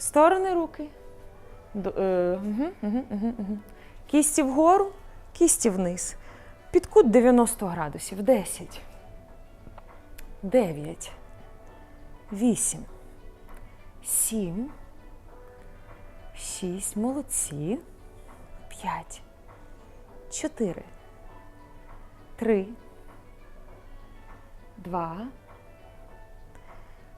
Сторони руки. Д- е, угу, угу, угу. Кісті вгору, кісті вниз. Під кут 90 градусів. 10. 9. 8. 7. 6. Молодці. 5. 4. 3. 2.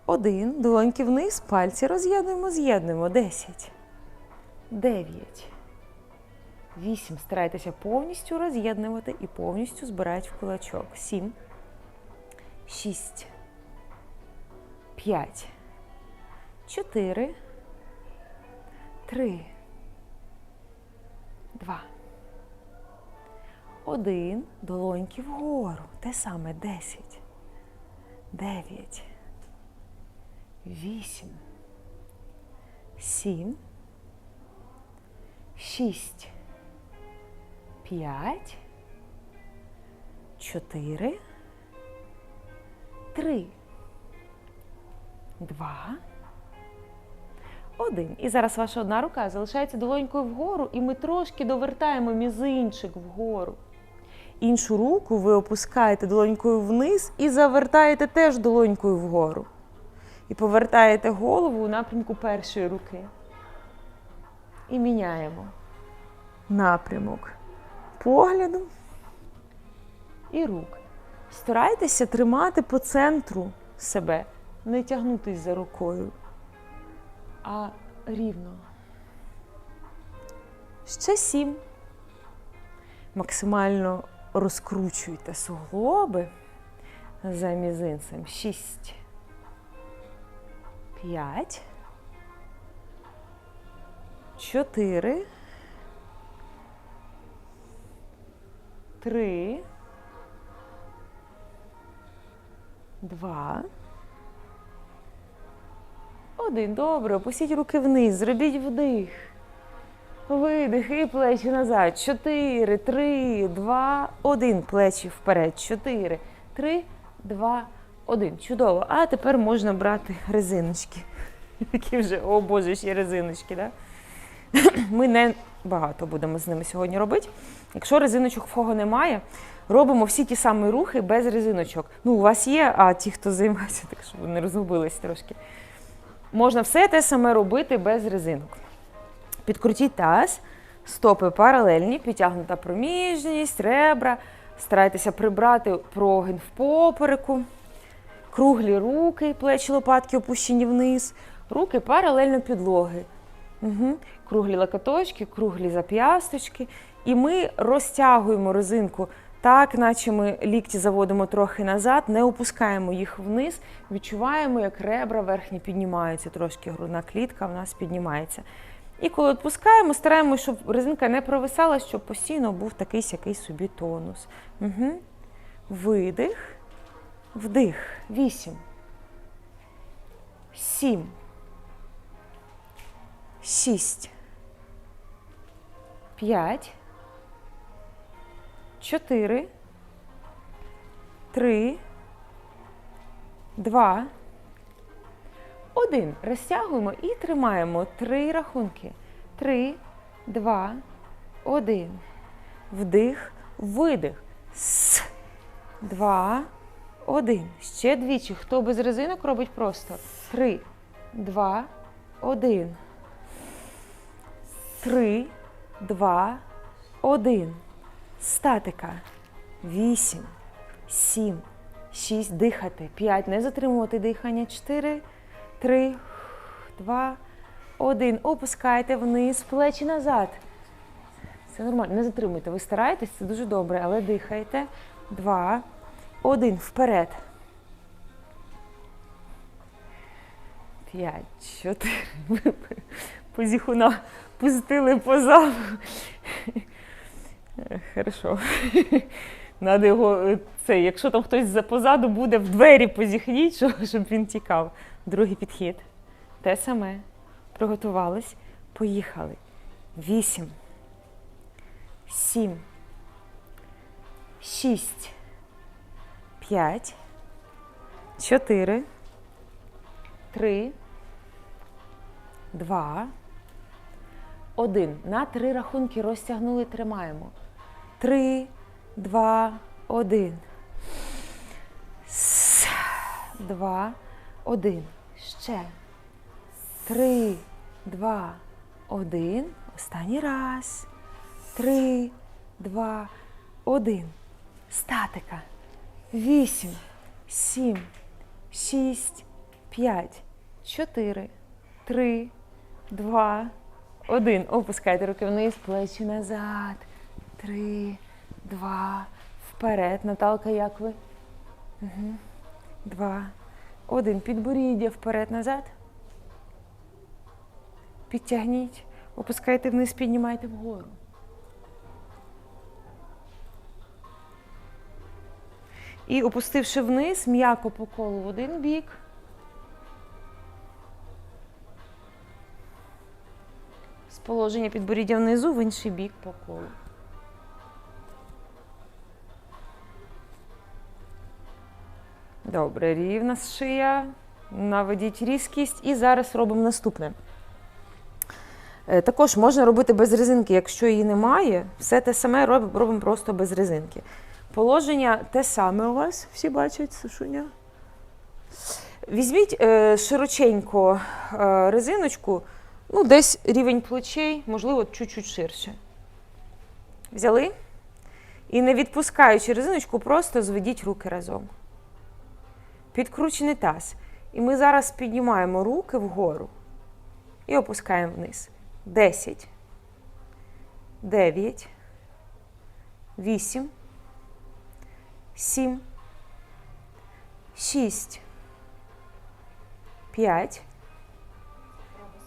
Один. Долоньки вниз, пальці роз'єднуємо, з'єднуємо. 10. 9. 8. Старайтеся повністю роз'єднувати і повністю збирати в кулачок. 7. 6. 5. 4. 3. 2. 1. Долоньки вгору. Те саме 10. 9. 8. 7. 6. 5. 4. 3. 2. Один. І зараз ваша одна рука залишається долонькою вгору, і ми трошки довертаємо мізинчик вгору. Іншу руку ви опускаєте долонькою вниз і завертаєте теж долонькою вгору. І повертаєте голову у напрямку першої руки. І міняємо напрямок погляду і рук. Старайтеся тримати по центру себе, не тягнутись за рукою, а рівно. Ще сім. Максимально розкручуйте суглоби за мізинцем. Шість. П'ять. Чотири. Три. Два. Один. Добре. Опустіть руки вниз. Зробіть вдих. Видих і плечі назад. Чотири, три, два, один. Плечі вперед. Чотири, три, два, один. Чудово. А тепер можна брати резиночки. Які вже, о Боже, ще резиночки, да? Ми не багато будемо з ними сьогодні робити. Якщо резиночок в кого немає, робимо всі ті самі рухи без резиночок. Ну, у вас є, а ті, хто займається, так щоб не розгубились трошки. Можна все те саме робити без резинок. Підкрутіть таз, стопи паралельні, підтягнута проміжність, ребра. Старайтеся прибрати прогин в попереку. Круглі руки, плечі лопатки опущені вниз. Руки паралельно підлоги. Угу. Круглі локоточки, круглі зап'ясточки. І ми розтягуємо резинку так, наче ми лікті заводимо трохи назад, не опускаємо їх вниз, відчуваємо, як ребра верхні піднімаються, трошки грудна клітка в нас піднімається. І коли відпускаємо, стараємося, щоб резинка не провисала, щоб постійно був такий сякий собі тонус. Угу. Видих, вдих. Вісім. Сім. Шість. П'ять. Чотири. Три. Два. Один. Розтягуємо і тримаємо три рахунки. Три, два, один. Вдих, видих. С. Два, один. Ще двічі. Хто без резинок робить просто. Три, два, один. Три, два, один. Статика. Вісім, сім, шість. Дихати. П'ять. Не затримувати дихання. Чотири, три, два, один. Опускайте вниз, плечі назад. Це нормально. Не затримуйте. Ви стараєтесь, це дуже добре, але дихайте. Два, один. Вперед. П'ять, чотири. Позіхуна пустили по залу. Е, Хорошо. Надо його, це, якщо там хтось позаду буде, в двері позіхніть, щоб він тікав. Другий підхід. Те саме. Приготувались. Поїхали. Вісім. Сім. Шість. П'ять. Чотири. Три. два, один. На три рахунки розтягнули, тримаємо. Три, два, один. С, два, один. Ще. Три, два, один. Останній раз. Три, два, один. Статика. Вісім, сім, шість, п'ять, чотири, три, два, один. Опускайте руки вниз, плечі назад. Три, два, вперед. Наталка, як ви? Угу. Два, один. Підборіддя вперед, назад. Підтягніть. Опускайте вниз, піднімайте вгору. І опустивши вниз, м'яко по колу в один бік. З положення підборіддя внизу в інший бік по колу. Добре, рівна шия. Наведіть різкість. І зараз робимо наступне. Е, Також можна робити без резинки, якщо її немає. Все те саме робимо, просто без резинки. Положення те саме у вас, всі бачать, Сашуня. Візьміть е, широченько е, резиночку, ну, десь рівень плечей, можливо, чуть-чуть ширше. Взяли? І не відпускаючи резиночку, просто зведіть руки разом. Підкручений таз. І ми зараз піднімаємо руки вгору і опускаємо вниз. 10, 9, 8, 7, 6, 5,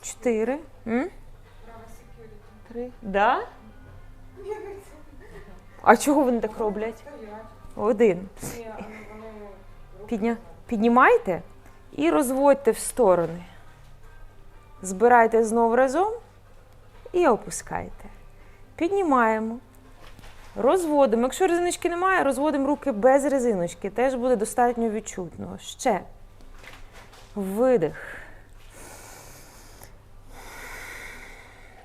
4, м? 3. Да? А чого вони так роблять? Один. Підня... Піднімайте і розводьте в сторони. Збирайте знову разом і опускайте. Піднімаємо. Розводимо. Якщо резиночки немає, розводимо руки без резиночки. Теж буде достатньо відчутно. Ще. Видих.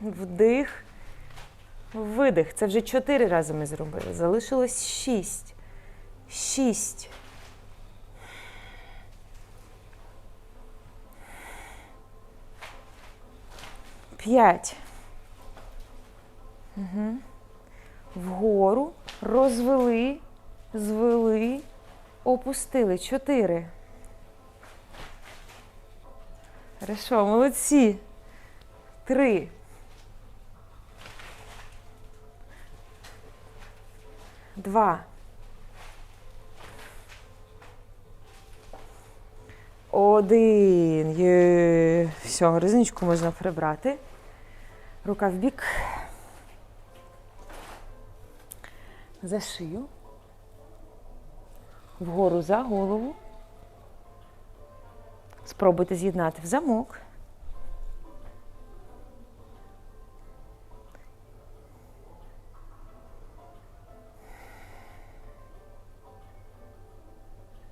Вдих. Видих. Це вже чотири рази ми зробили. Залишилось шість. Шість. П'ять. Угу. Вгору. Розвели, звели, опустили. Чотири. Хорошо, молодці. Три. Два. Один. Є. Все, резиночку можна прибрати. Рука в бік. За шию. Вгору за голову. Спробуйте з'єднати в замок.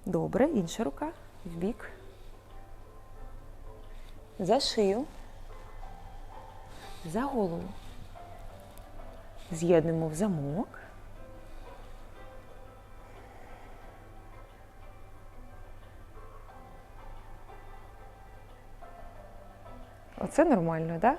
Добре, інша рука в бік. За шию. За голову. З'єднуємо в замок. Оце нормально, так? Да?